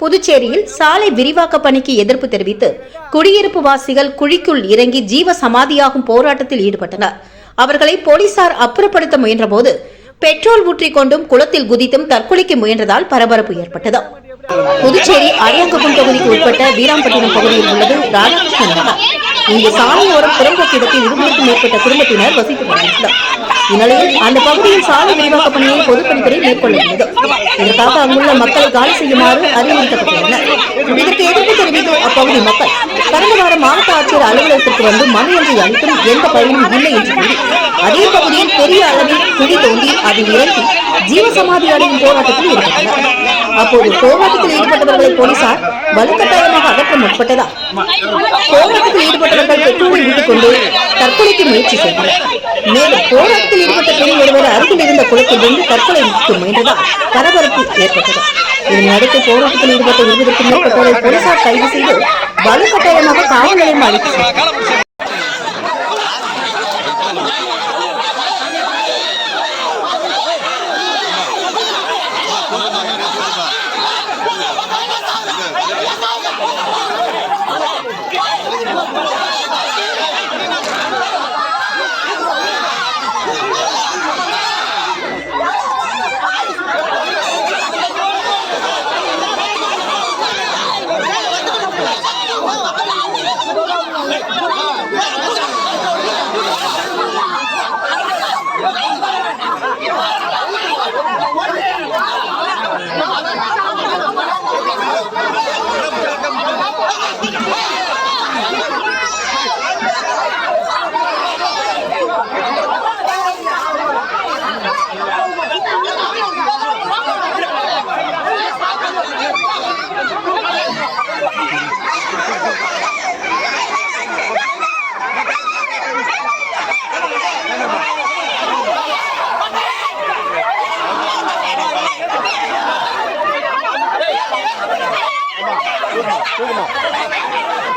புதுச்சேரியில் சாலை விரிவாக்க பணிக்கு எதிர்ப்பு தெரிவித்து குடியிருப்பு வாசிகள் குழிக்குள் இறங்கி ஜீவ சமாதியாகும் போராட்டத்தில் ஈடுபட்டனர். அவர்களை போலீசார் அப்புறப்படுத்த முயன்றபோது பெட்ரோல் ஊற்றிக் கொண்டும் குளத்தில் குதித்தும் தற்கொலைக்கு முயன்றதால் பரபரப்பு ஏற்பட்டது. புதுச்சேரி அரியாங்குப்பம் தொகுதிக்கு உட்பட்ட வீராம்பட்டினம் பகுதியில் உள்ளது ராதாகிருஷ்ணன் நகர் இங்கு சாலையோரம் புறம்போக்கு இடத்தில் இருநூறுக்கும் மேற்பட்ட குடும்பத்தினர் வசித்து வருகின்றனர். இந்நிலையில் அந்த பகுதியில் சாலை விரிவாக்க பணியை பொதுப்பணித்துறை மேற்கொள்ளவில்லை இதற்காக அங்குள்ள மக்களை காலி செய்யுமாறு அறிவுறுத்தப்பட்டுள்ளது ஆட்சியர் அலுவலகத்திற்கு வந்து மனு ஒன்றை அளித்தும் எந்த பயனும் இல்லை என்று கூறி அதே பகுதியில் பெரிய அளவில் குழி தோண்டி அதில் இறங்கி ஜீவசமாதி அடையும் போராட்டத்தில் ஈடுபட்டனர். அப்போது போராட்டத்தில் ஈடுபட்டவர்களை போலீசார் வலுக்கட்டாயமாக அகற்ற முற்பட்டதா? போராட்டத்தில் ஈடுபட்டவர்கள் பெற்றோரை விட்டுக் கொண்டு தற்கொலைக்கு முயற்சி செய்தனர். மேலும் போராட்டத்தில் ஈடுபட்ட பெண் ஒருவர் அருகில் இருந்த குளத்தில் இருந்து தற்கொலை முயன்றதால் பரபரப்பு ஏற்பட்டது. இதனையடுத்து போராட்டத்தில் ஈடுபட்ட இருபதற்கும் மேற்பட்டோரை போலீசார் கைது செய்து வலுக்கட்டாயமாக காவல் நிலையம் 都的了